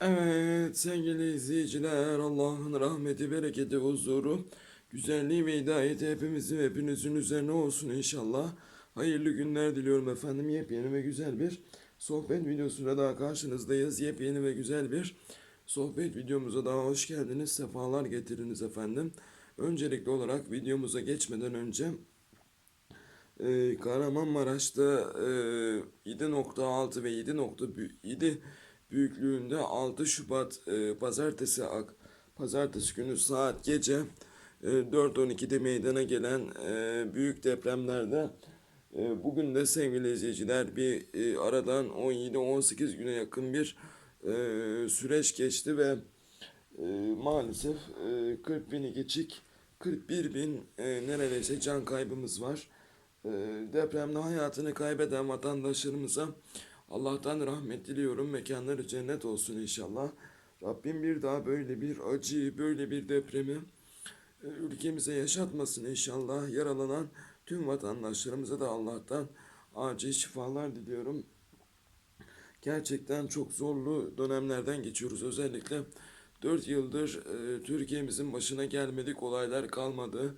Evet sevgili izleyiciler Allah'ın rahmeti, bereketi, huzuru, güzelliği ve hidayeti hepimizin hepinizin üzerine olsun inşallah. Hayırlı günler diliyorum efendim. Yepyeni ve güzel bir sohbet videosuyla daha karşınızdayız. Yepyeni ve güzel bir sohbet videomuza daha hoş geldiniz. Sefalar getiriniz efendim. Öncelikli olarak videomuza geçmeden önce ee, Kahramanmaraş'ta e, 7.6 ve 7.7 büyüklüğünde 6 Şubat e, pazartesi ak pazartesi günü saat gece e, 4.12'de meydana gelen e, büyük depremlerde e, bugün de sevgili izleyiciler bir e, aradan 17-18 güne yakın bir e, süreç geçti ve e, maalesef e, 40 bini geçik 41 bin e, neredeyse can kaybımız var. E, depremde hayatını kaybeden vatandaşlarımıza Allah'tan rahmet diliyorum. Mekanları cennet olsun inşallah. Rabbim bir daha böyle bir acıyı, böyle bir depremi e, ülkemize yaşatmasın inşallah. Yaralanan tüm vatandaşlarımıza da Allah'tan acil şifalar diliyorum. Gerçekten çok zorlu dönemlerden geçiyoruz. Özellikle 4 yıldır e, Türkiye'mizin başına gelmedik olaylar kalmadı.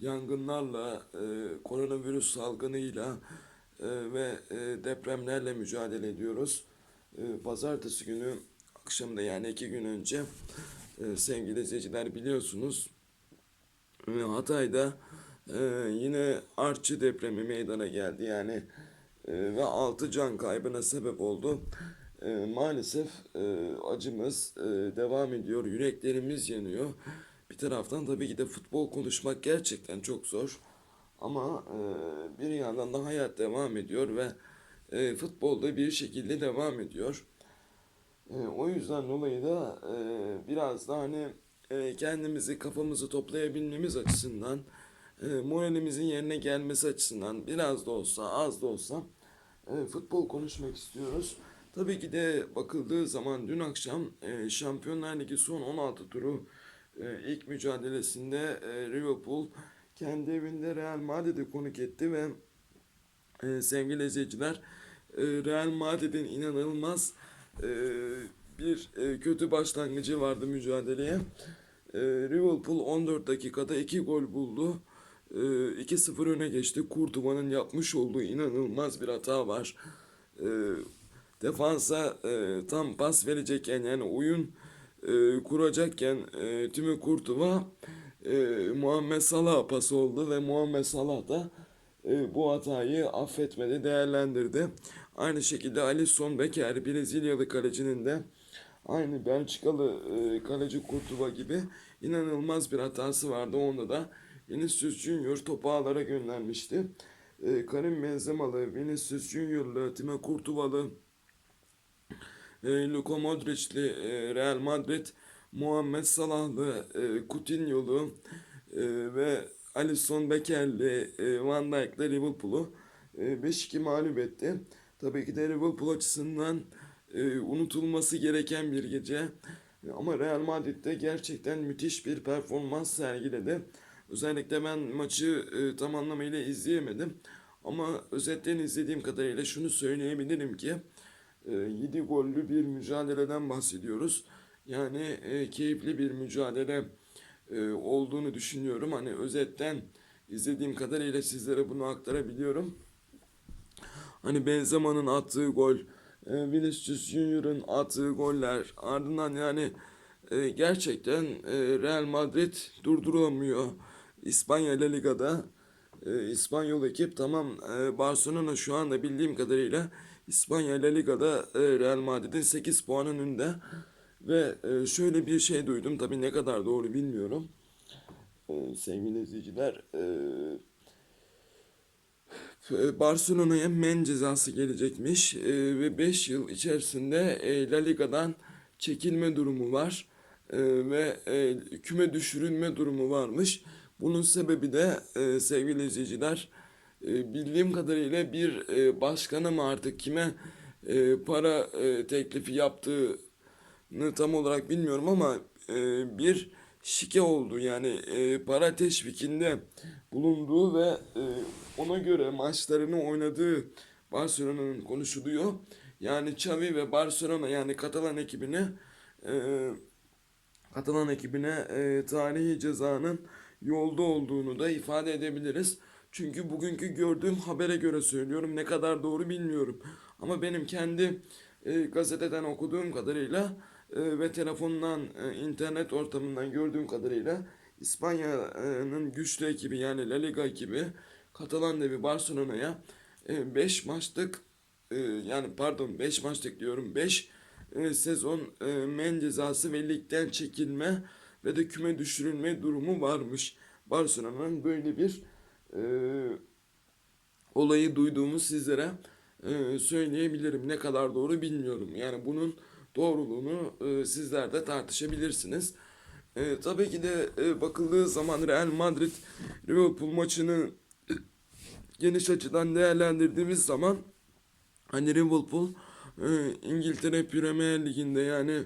Yangınlarla, e, koronavirüs salgınıyla ve e, depremlerle mücadele ediyoruz. E, pazartesi günü akşamda yani iki gün önce e, sevgili izleyiciler biliyorsunuz e, Hatay'da yine artçı depremi meydana geldi. Yani ve 6 can kaybına sebep oldu. Maalesef acımız devam ediyor, yüreklerimiz yanıyor. Bir taraftan tabii ki de futbol konuşmak gerçekten çok zor. Ama e, bir yandan da hayat devam ediyor ve e, futbolda bir şekilde devam ediyor. E, o yüzden dolayı da e, biraz da hani e, kendimizi kafamızı toplayabilmemiz açısından e, moralimizin yerine gelmesi açısından biraz da olsa az da olsa e, futbol konuşmak istiyoruz. Tabii ki de bakıldığı zaman dün akşam e, Şampiyonlar Ligi son 16 turu e, ilk mücadelesinde e, Liverpool kendi evinde Real Madrid'i konuk etti ve e, sevgili izleyiciler e, Real Madrid'in inanılmaz e, bir e, kötü başlangıcı vardı mücadeleye. E, Liverpool 14 dakikada 2 gol buldu. E, 2-0 öne geçti. Kurtuva'nın yapmış olduğu inanılmaz bir hata var. E, defansa e, tam pas verecekken yani oyun e, kuracakken e, tümü Kurtuva e, Muhammed Salah pas oldu ve Muhammed Salah da e, bu hatayı affetmedi, değerlendirdi. Aynı şekilde Alisson Becker, Brezilyalı kalecinin de aynı Belçikalı e, kaleci Kurtuva gibi inanılmaz bir hatası vardı. Onda da Vinicius Junior topu ağlara göndermişti. E, Karim Benzemalı, Vinicius Junior'lı, Time Kurtuvalı, e, Luka Modric'li e, Real Madrid, Muhammed Salah'lı, e, Coutinho'lu e, ve Alisson Becker'li e, Van Dijk'le Liverpool'u e, 5-2 mağlup etti. Tabii ki de Liverpool açısından e, unutulması gereken bir gece. Ama Real Madrid'de gerçekten müthiş bir performans sergiledi. Özellikle ben maçı e, tam anlamıyla izleyemedim. Ama özetten izlediğim kadarıyla şunu söyleyebilirim ki e, 7 gollü bir mücadeleden bahsediyoruz. Yani e, keyifli bir mücadele e, olduğunu düşünüyorum. Hani özetten izlediğim kadarıyla sizlere bunu aktarabiliyorum. Hani Benzema'nın attığı gol, e, Vinicius Junior'ın attığı goller ardından yani e, gerçekten e, Real Madrid durdurulamıyor. İspanya La Liga'da e, İspanyol ekip tamam e, Barcelona şu anda bildiğim kadarıyla İspanya La Liga'da e, Real Madrid'in 8 puanın önünde ve e, şöyle bir şey duydum tabii ne kadar doğru bilmiyorum. E, sevgili izleyiciler e, Barcelona'ya men cezası gelecekmiş e, ve 5 yıl içerisinde e, La Liga'dan çekilme durumu var ve küme düşürülme durumu varmış. Bunun sebebi de sevgili izleyiciler bildiğim kadarıyla bir e, mı artık kime para teklifi yaptığını tam olarak bilmiyorum ama e, bir şike oldu yani e, para teşvikinde bulunduğu ve e, ona göre maçlarını oynadığı Barcelona'nın konuşuluyor. Yani Xavi ve Barcelona yani Katalan ekibine e, katılan ekibine e, tarihi cezanın yolda olduğunu da ifade edebiliriz. Çünkü bugünkü gördüğüm habere göre söylüyorum. Ne kadar doğru bilmiyorum. Ama benim kendi e, gazeteden okuduğum kadarıyla ve telefondan, e, internet ortamından gördüğüm kadarıyla İspanya'nın güçlü ekibi yani La Liga ekibi Katalan devi Barcelona'ya 5 maçlık e, yani pardon 5 maçlık diyorum 5 sezon e, men cezası ve ligden çekilme ve de küme düşürülme durumu varmış. Barcelona'nın böyle bir e, olayı duyduğumu sizlere e, söyleyebilirim. Ne kadar doğru bilmiyorum. Yani bunun doğruluğunu e, sizler de tartışabilirsiniz. E, tabii ki de e, bakıldığı zaman Real Madrid Liverpool maçını geniş açıdan değerlendirdiğimiz zaman hani Liverpool e, İngiltere Premier Ligi'nde yani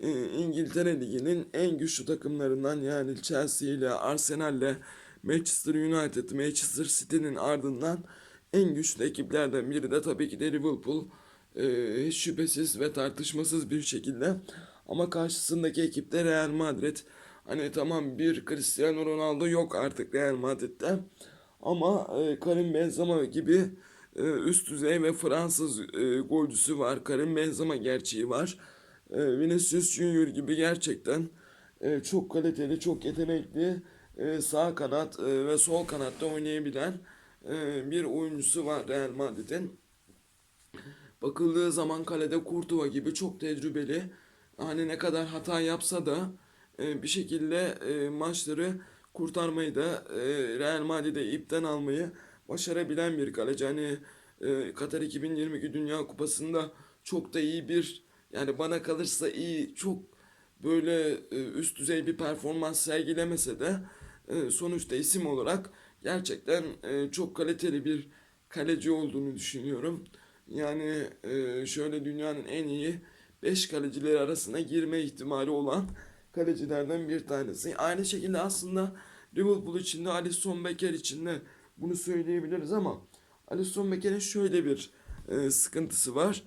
e, İngiltere Ligi'nin en güçlü takımlarından yani Chelsea ile Arsenal ile Manchester United, Manchester City'nin ardından en güçlü ekiplerden biri de tabii ki de Liverpool. Hiç şüphesiz ve tartışmasız bir şekilde. Ama karşısındaki ekip de Real Madrid. Hani tamam bir Cristiano Ronaldo yok artık Real Madrid'de. Ama e, Karim Benzema gibi e, üst düzey ve Fransız e, golcüsü var. Karim Benzema gerçeği var. E, Vinicius Junior gibi gerçekten e, çok kaliteli, çok yetenekli e, sağ kanat e, ve sol kanatta oynayabilen e, bir oyuncusu var Real Madrid'in. Bakıldığı zaman kalede Courtois gibi çok tecrübeli. Hani ne kadar hata yapsa da e, bir şekilde e, maçları kurtarmayı da e, Real Madrid'e ipten almayı başarabilen bir kaleci. Hani e, Katar 2022 Dünya Kupası'nda çok da iyi bir yani bana kalırsa iyi çok böyle e, üst düzey bir performans sergilemese de e, sonuçta isim olarak gerçekten e, çok kaliteli bir kaleci olduğunu düşünüyorum. Yani e, şöyle dünyanın en iyi 5 kalecileri arasına girme ihtimali olan kalecilerden bir tanesi. Aynı şekilde aslında Liverpool için de Alisson Becker için de bunu söyleyebiliriz ama Alisson Becker'in şöyle bir e, sıkıntısı var.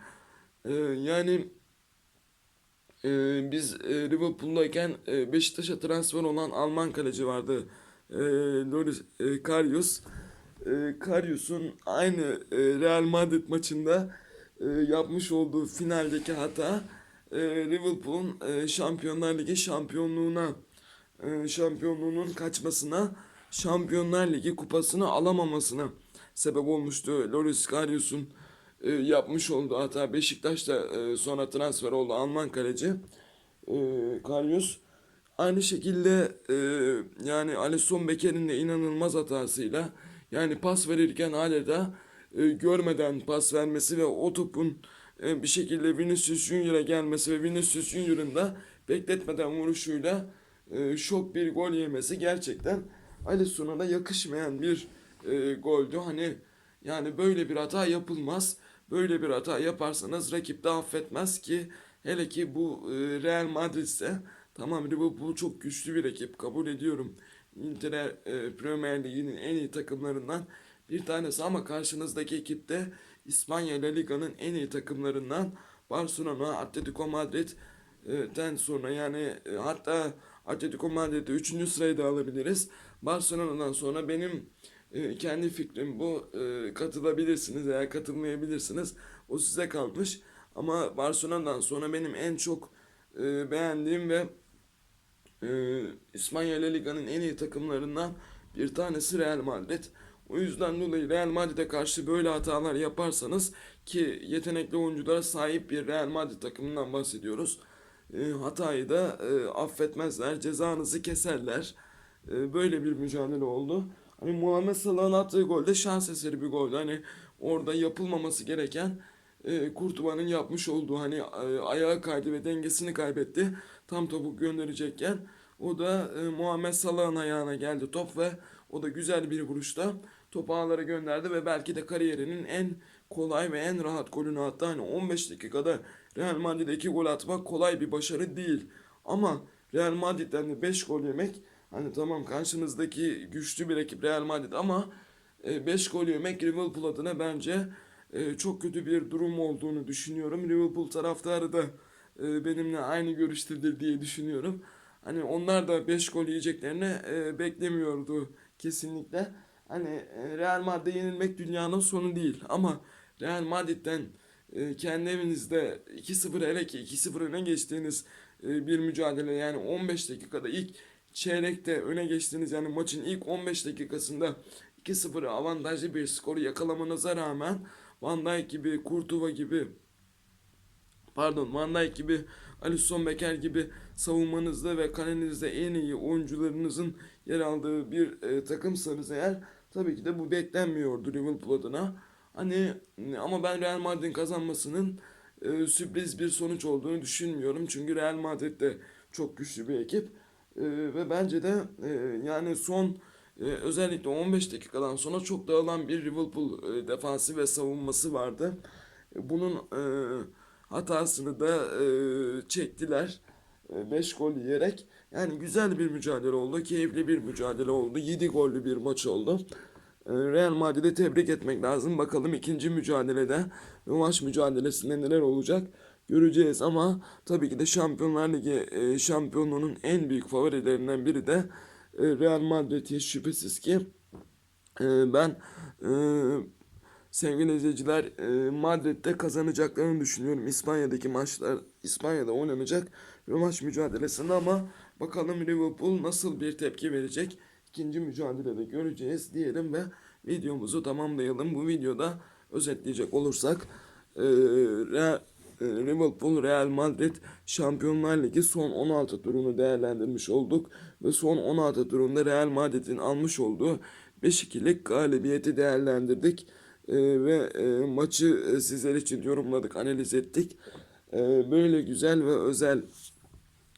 E, yani biz e, Liverpool'dayken e, Beşiktaş'a transfer olan Alman kaleci vardı. E, Loris e, Karius. E, Karius'un aynı e, Real Madrid maçında e, yapmış olduğu finaldeki hata e, Liverpool'un e, Şampiyonlar Ligi şampiyonluğuna e, şampiyonluğunun kaçmasına Şampiyonlar Ligi kupasını alamamasına sebep olmuştu. Loris Karius'un e, yapmış olduğu hata Beşiktaş'ta e, sonra transfer oldu Alman kaleci e, Karius. Aynı şekilde e, yani Alisson Becker'in de inanılmaz hatasıyla yani pas verirken adeta e, görmeden pas vermesi ve o topun e, bir şekilde Vinicius Junior'a gelmesi ve Vinicius Junior'ın da bekletmeden vuruşuyla e, şok bir gol yemesi gerçekten Alisson'a da yakışmayan bir e, goldü. Hani yani böyle bir hata yapılmaz. Böyle bir hata yaparsanız rakip de affetmez ki hele ki bu e, Real Madrid ise tamam Liverpool çok güçlü bir rakip kabul ediyorum. İngiltere e, Premier Ligi'nin en iyi takımlarından bir tanesi ama karşınızdaki ekipte İspanya La Liga'nın en iyi takımlarından Barcelona, Atletico Madrid'den sonra yani e, hatta Atletico Madrid'i 3. sırayı da alabiliriz. Barcelona'dan sonra benim e, kendi fikrim bu. E, katılabilirsiniz veya katılmayabilirsiniz. O size kalmış. Ama Barcelona'dan sonra benim en çok beğendiğim ve e, İspanya La Liga'nın en iyi takımlarından bir tanesi Real Madrid. O yüzden dolayı Real Madrid'e karşı böyle hatalar yaparsanız ki yetenekli oyunculara sahip bir Real Madrid takımından bahsediyoruz. E, hatayı da e, affetmezler, cezanızı keserler. E, böyle bir mücadele oldu. Hani Muhammed Salah'ın attığı gol de şans eseri bir goldü. Hani orada yapılmaması gereken Kurtuva'nın yapmış olduğu hani e, ayağa kaydı ve dengesini kaybetti. Tam topu gönderecekken o da e, Muhammed Salah'ın ayağına geldi top ve o da güzel bir vuruşta topu ağlara gönderdi ve belki de kariyerinin en kolay ve en rahat golünü attı. Hani 15 dakikada Real Madrid'e 2 gol atmak kolay bir başarı değil. Ama Real Madrid'den de 5 gol yemek hani tamam karşınızdaki güçlü bir rakip Real Madrid ama 5 gol yemek Liverpool adına bence e, çok kötü bir durum olduğunu düşünüyorum. Liverpool taraftarı da e, benimle aynı görüştedir diye düşünüyorum. Hani onlar da 5 gol yiyeceklerini e, beklemiyordu kesinlikle. Hani e, Real Madrid'e yenilmek dünyanın sonu değil ama Real Madrid'den kendi evinizde 2-0 hele ki 2-0 öne geçtiğiniz bir mücadele yani 15 dakikada ilk çeyrekte öne geçtiğiniz yani maçın ilk 15 dakikasında 2-0 avantajlı bir skoru yakalamanıza rağmen Van Dijk gibi, Kurtuva gibi pardon Van Dijk gibi, Alisson Becker gibi savunmanızda ve kalenizde en iyi oyuncularınızın yer aldığı bir e, takımsanız eğer tabii ki de bu beklenmiyordu Liverpool adına. Hani ama ben Real Madrid'in kazanmasının e, sürpriz bir sonuç olduğunu düşünmüyorum. Çünkü Real Madrid de çok güçlü bir ekip. E, ve bence de e, yani son e, özellikle 15 dakikadan sonra çok dağılan bir Liverpool e, defansı ve savunması vardı. E, Bunun e, hatasını da e, çektiler. 5 gol yiyerek. Yani güzel bir mücadele oldu. Keyifli bir mücadele oldu. 7 gollü bir maç oldu. E, Real Madrid'i tebrik etmek lazım. Bakalım ikinci mücadelede, maç mücadelesinde neler olacak göreceğiz. Ama tabii ki de Şampiyonlar Ligi e, şampiyonluğunun en büyük favorilerinden biri de e, Real Madrid şüphesiz ki. E, ben e, sevgili izleyiciler e, Madrid'de kazanacaklarını düşünüyorum. İspanya'daki maçlar İspanya'da oynanacak rövanş mücadelesinde ama bakalım Liverpool nasıl bir tepki verecek. İkinci mücadelede göreceğiz diyelim ve videomuzu tamamlayalım. Bu videoda özetleyecek olursak e, e, Liverpool Real Madrid Şampiyonlar Ligi son 16 turunu değerlendirmiş olduk ve son 16 turunda Real Madrid'in almış olduğu 5-2'lik galibiyeti değerlendirdik E, ve e, maçı e, sizler için yorumladık, analiz ettik. E, böyle güzel ve özel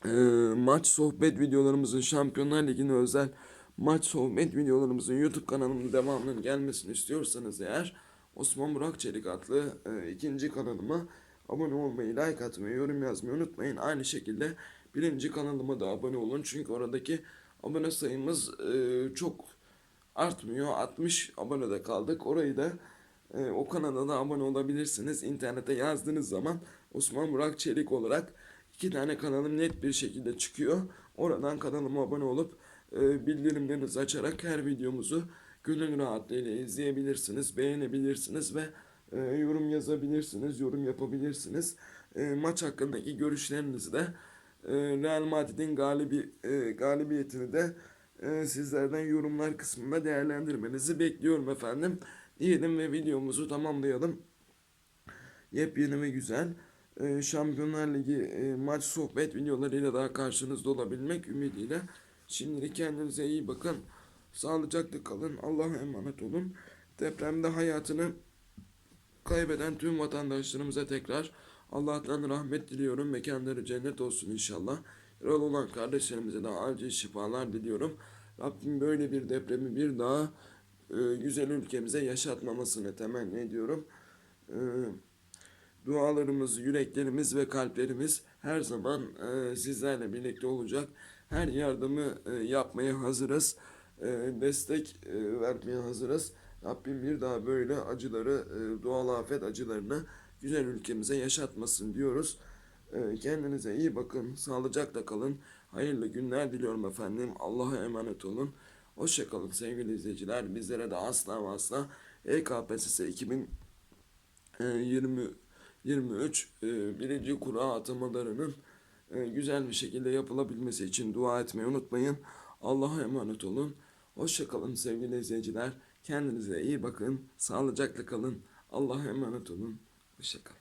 e, maç sohbet videolarımızın Şampiyonlar Ligi'ne özel maç sohbet videolarımızın YouTube kanalımın devamının gelmesini istiyorsanız eğer Osman Burak Çelik adlı e, ikinci kanalıma abone olmayı, like atmayı, yorum yazmayı unutmayın. Aynı şekilde birinci kanalıma da abone olun. Çünkü oradaki abone sayımız e, çok artmıyor. 60 abonede kaldık. Orayı da e, o kanala da abone olabilirsiniz. İnternete yazdığınız zaman Osman Burak Çelik olarak iki tane kanalım net bir şekilde çıkıyor. Oradan kanalıma abone olup e, bildirimlerinizi açarak her videomuzu gönül rahatlığıyla izleyebilirsiniz, beğenebilirsiniz ve e, yorum yazabilirsiniz, yorum yapabilirsiniz. E, maç hakkındaki görüşlerinizi de e, Real Madrid'in galibi, e, galibiyetini de e, sizlerden yorumlar kısmında değerlendirmenizi bekliyorum efendim. Diyelim ve videomuzu tamamlayalım. Yepyeni ve güzel e, Şampiyonlar Ligi e, maç sohbet videolarıyla daha karşınızda olabilmek ümidiyle. Şimdilik kendinize iyi bakın. Sağlıcakla kalın. Allah'a emanet olun. Depremde hayatını kaybeden tüm vatandaşlarımıza tekrar Allah'tan rahmet diliyorum. Mekanları cennet olsun inşallah. Yaralı olan kardeşlerimize de acil şifalar diliyorum. Rabbim böyle bir depremi bir daha e, güzel ülkemize yaşatmamasını temenni ediyorum. E, dualarımız, yüreklerimiz ve kalplerimiz her zaman e, sizlerle birlikte olacak. Her yardımı yapmaya hazırız. Destek vermeye hazırız. Rabbim bir daha böyle acıları, e, doğal afet acılarını güzel ülkemize yaşatmasın diyoruz. Kendinize iyi bakın, sağlıcakla kalın. Hayırlı günler diliyorum efendim. Allah'a emanet olun. Hoşçakalın sevgili izleyiciler. Bizlere de asla ve asla EKPSS 2020 23 e, birinci kura atamalarının e, güzel bir şekilde yapılabilmesi için dua etmeyi unutmayın. Allah'a emanet olun. Hoşçakalın sevgili izleyiciler. Kendinize iyi bakın. Sağlıcakla kalın. Allah'a emanet olun. Hoşçakalın.